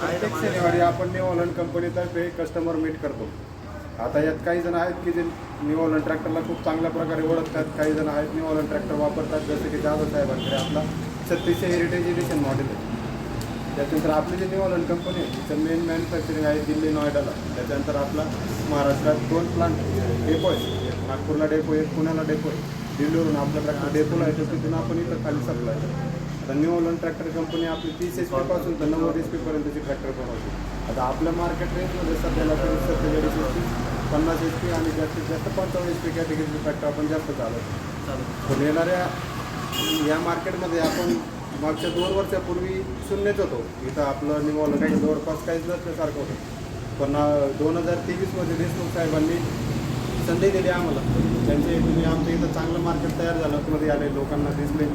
प्रत्येक शनिवारी आपण न्यू ऑलंड कंपनीतर्फे कस्टमर मीट करतो. आता यात काही जण आहेत की जे न्यू ऑलंड ट्रॅक्टरला खूप चांगल्या प्रकारे ओळखतात काही जण आहेत न्यू ऑलंड ट्रॅक्टर वापरतात जसं की जाधव साहेबांकडे आपला छत्तीसशे हेरिटेज एडिशन मॉडेल आहे. त्याच्यानंतर आपली जी न्यू ऑलंड कंपनी आहे तिचं मेन मॅन्युफॅक्चरिंग आहे दिल्ली नोएडाला. त्याच्यानंतर आपला महाराष्ट्रात दोन प्लांट डेपो आहे. नागपूरला डेपो आहे पुण्याला डेपो आहे. दिल्लीवरून आपल्याकडे डेपोला आहे तिथून आपण इथं खाली सप्लाय तर न्यू ट्रॅक्टर कंपनी आपली तीस एच पीपासून तर नव्वद एच पीपर्यंतची ट्रॅक्टर बनवते. आता आपल्या मार्केट रेंजमध्ये सध्याला तरी सत्तेचाळीस एच पी पन्नास एच पी आणि जास्तीत जास्त पंचावन्न एच पी कॅटेगरीचे ट्रॅक्टर आपण जास्त चालवतो. पण येणाऱ्या या मार्केटमध्ये आपण मागच्या दोन वर्षापूर्वी शून्यच होतो. इथं आपलं न्यू जवळपास काहीच नसल्यासारखं होतं. पण दोन हजार तेवीसमध्ये देशमुख साहेबांनी संधी दिली आम्हाला. त्यांच्या इथून आमच्या इथं चांगलं मार्केट तयार झालं. मध्ये आले लोकांना दिसले.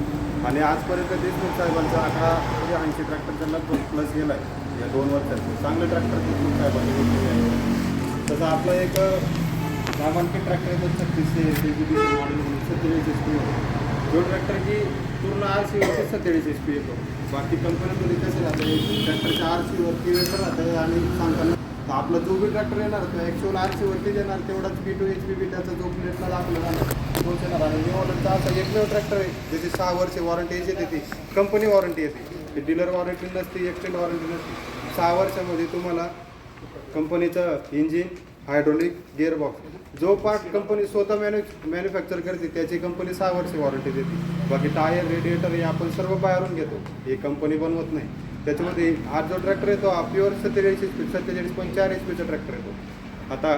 आणि आजपर्यंत देशमुख साहेबांचा अकरा म्हणजे ऐंशी ट्रॅक्टरचा लगभग प्लस गेला आहे या दोन वर्षात चांगलं ट्रॅक्टर देशमुख साहेबांनी. आहे तसं आपलं एक नामांकित ट्रॅक्टर येतो छत्तीसशे मॉडेल म्हणून सत्तेचाळीस एस पी जो ट्रॅक्टर की पूर्ण आर सी वरती सत्तेचाळीस एस पी येतो बाकी कंपन्यांमध्ये कसं राहतं ट्रॅक्टरच्या आर सी वरती राहतं आणि सांगताना तर आपला जो बी ट्रॅक्टर येणार तो ॲक्च्युअल आर सी वरती येणार तेवढाच B two H P B त्याचा जो प्लेटला दाखवला जाणार तोच येणार. आणि न्यू ऑर्डरचा असा एकमेव ट्रॅक्टर आहे ज्याची सहा वर्ष वॉरंटी येते ती कंपनी वॉरंटी येते डीलर वॉरंटी नसते एक्सटेंड वॉरंटी नसते. सहा वर्षामध्ये तुम्हाला कंपनीचं इंजिन हायड्रोलिक गिअरबॉक्स जो पार्ट कंपनी स्वतः मॅन्यु मॅन्युफॅक्चर करते त्याची कंपनी सहा वर्ष वॉरंटी देते. बाकी टायर रेडिएटर हे आपण सर्व बाहेरून घेतो. हे कंपनी बनवत नाही. त्याच्यामध्ये हा जो ट्रॅक्टर येतो हा प्युअर सत्तेचाळीस एच पी सत्तेचाळीस पॉईंट चार एच पीचा ट्रॅक्टर येतो आता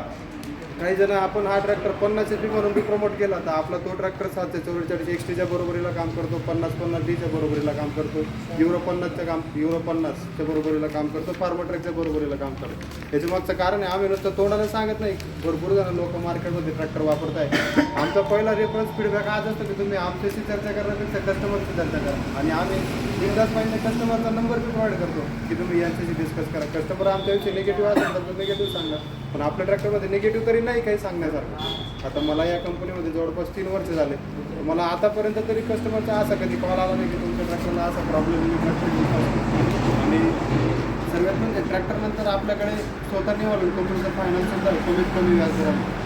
काही जण आपण हा ट्रॅक्टर पन्नास एच पी बी प्रमोट केला तर आपला तो ट्रॅक्टर सातशे चौवेचाळीस एक्स बरोबरीला काम करतो पन्नास पन्नास डीच्या बरोबरीला काम करतो युरो पन्नासचं काम युरो पन्नासच्या बरोबरीला काम करतो फार्मा ट्रॅकच्या बरोबरीला काम करतो. याच्या मागचं कारण आहे आम्ही नुसतं तोंडाने सांगत नाही भरपूर जण लोक मार्केटमध्ये ट्रॅक्टर वापरताय. आमचा पहिला रेफरन्स फीडबॅक आज असतो की तुम्ही आमच्याशी चर्चा करण्यापेक्षा कस्टमरशी चर्चा करा. आणि आम्ही बिंदास पाहिजे कस्टमरचा नंबर बी प्रोव्हाइड करतो. की तुम्ही यांच्याशी डिस्कस करा. कस्टमर आमच्याविषयी निगेटिव्ह असेल तर निगेटिव्ह सांगा. पण आपल्या ट्रॅक्टरमध्ये निगेटिव्ह तरी नाही काही सांगण्यासारखं. आता मला या कंपनीमध्ये जवळपास तीन वर्ष झाले. मला आतापर्यंत तरी कस्टमरचा असा कधी कॉल आला नाही की तुमच्या ट्रॅक्टरला असा प्रॉब्लेम आणि सगळ्यात म्हणजे ट्रॅक्टरनंतर आपल्याकडे स्वतः निवडून कंपनीचं फायनान्स सुद्धा कमीत कमी व्याज झालं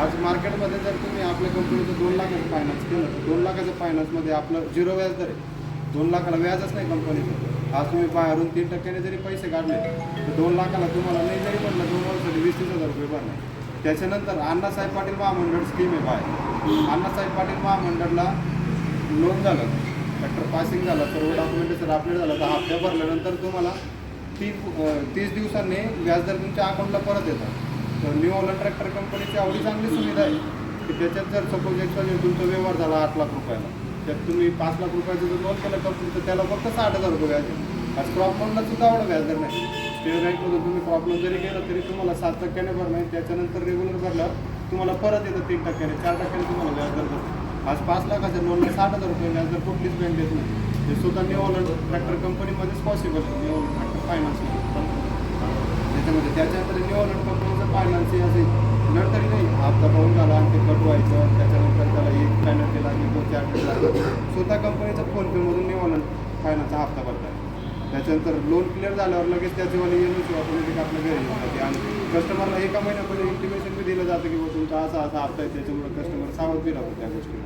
आज मार्केटमध्ये जर तुम्ही आपल्या कंपनीचं दोन लाखाचं फायनान्स केलं तर दोन लाखाचं फायनान्समध्ये आपलं झिरो व्याज दर आहे. दोन लाखाला व्याजच नाही कंपनीचं आज तुम्ही बाहेरून तीन टक्क्याने जरी पैसे काढले तर दोन लाखाला तुम्हाला नाही जरी म्हटलं दोन वर्षासाठी वीस तीस हजार रुपये भरले. त्याच्यानंतर अण्णासाहेब पाटील महामंडळ स्कीम आहे बाहेर. अण्णासाहेब पाटील महामंडळला लोन झालं ट्रॅक्टर पासिंग झालं सर्व डॉक्युमेंटेशन अपडेट झालं तर हप्त्या भरल्यानंतर तुम्हाला तीन तीस दिवसांनी व्याजदर तुमच्या अकाउंटला परत येतात. तर न्यू ओला ट्रॅक्टर कंपनीची आवडी चांगली सुविधा आहे. की त्याच्यात जर सपोज एक तुमचा व्यवहार झाला आठ लाख रुपयाला त्यात तुम्ही पाच लाख रुपयाचं जर लोन केलं कंपनी तर त्याला फक्त साठ हजार रुपये व्याज आज क्रॉप लोनला सुद्धा एवढं व्याजदर नाही स्टेट बँकमधून तुम्ही क्रॉप लोन जरी केलं तरी तुम्हाला सात टक्क्याने भर नाही त्याच्यानंतर रेग्युलर भरल्यावर तुम्हाला परत येतं तीन टक्क्याने चार टक्क्याने तुम्हाला व्याजदर भरतो आज पाच लाखाच्या लोनला साठ हजार रुपये व्याजदर कुठलीच बँक देत नाही. ते सुद्धा न्यू ट्रॅक्टर कंपनीमध्येच पॉसिबल आहे. न्यू ट्रॅक्टर फायनान्स त्याच्यामध्ये त्याच्यानंतर न्यू कंपनीचं फायनान्स हे नंतर तरी नाही. हप्ता पाहून झाला आणि ते कट व्हायचं त्याच्यानंतर त्याला एक फायनल केला की तो चार केला स्वतः कंपनीचा फोनपेमधून न्यू ऑलंड फायनान्सचा हप्ता भरताय. त्याच्यानंतर लोन क्लिअर झाल्यावर लगेच त्याची वाली एन ऑटोमॅटिक आपल्या घरी येऊन आणि कस्टमरला एका महिन्यामध्ये इंटिमेशन बी दिलं जातं की बुवा तुमचा असा असा हप्ता आहे त्याच्यामुळे कस्टमर सावध बी राहतो त्या गोष्टीला.